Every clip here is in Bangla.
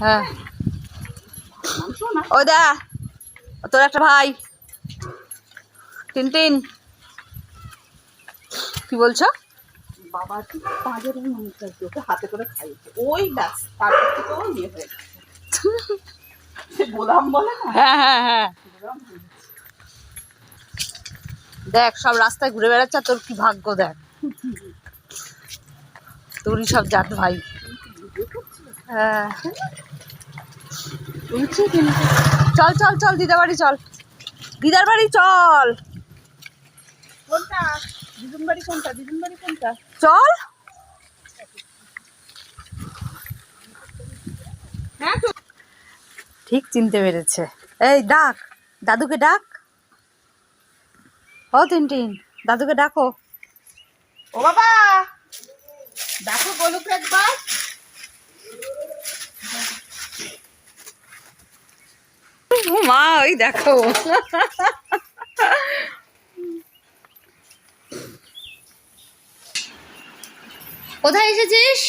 হ্যাঁ। ও দা তোর একটা ভাই। টিনটিন। কি বলছো? বাবা কি পাঁচের মাংস আছে ওকে হাতে করে খাইয়েছে। ওই ব্যাস তারপর থেকে ও ইয়ে হয়ে গেছে। গোলাম বলে হ্যাঁ হ্যাঁ। দেখ সব রাস্তায় ঘুরে বেড়াচ্ছে তোর কি ভাগ্য দেখ। তোরই সব জাত ভাই। হ্যাঁ। কিন্তু। চল চল চল দিদার বাড়ি চল। দিদার বাড়ি চল। কোনটা? দিদুন বাড়ি কোনটা? দিদুন বাড়ি কোনটা? চল। হ্যাঁ ঠিক চিনতে পেরেছে। এই ডাক। দাদুকে ডাক। ও টিনটিন দাদুকে ডাকো। ও বাবা! দেখো বলুক একবার। মা ওই দেখো। কোথায় এসেছিস?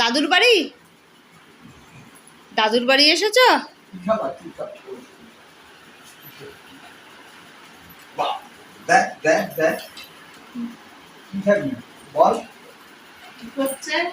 দাদুর বাড়ি? দাদুর বাড়ি এসেছ? দেখ দেখ দেখ। বল। কি করছে আপনি থাকেন করছে আপনি ও চলো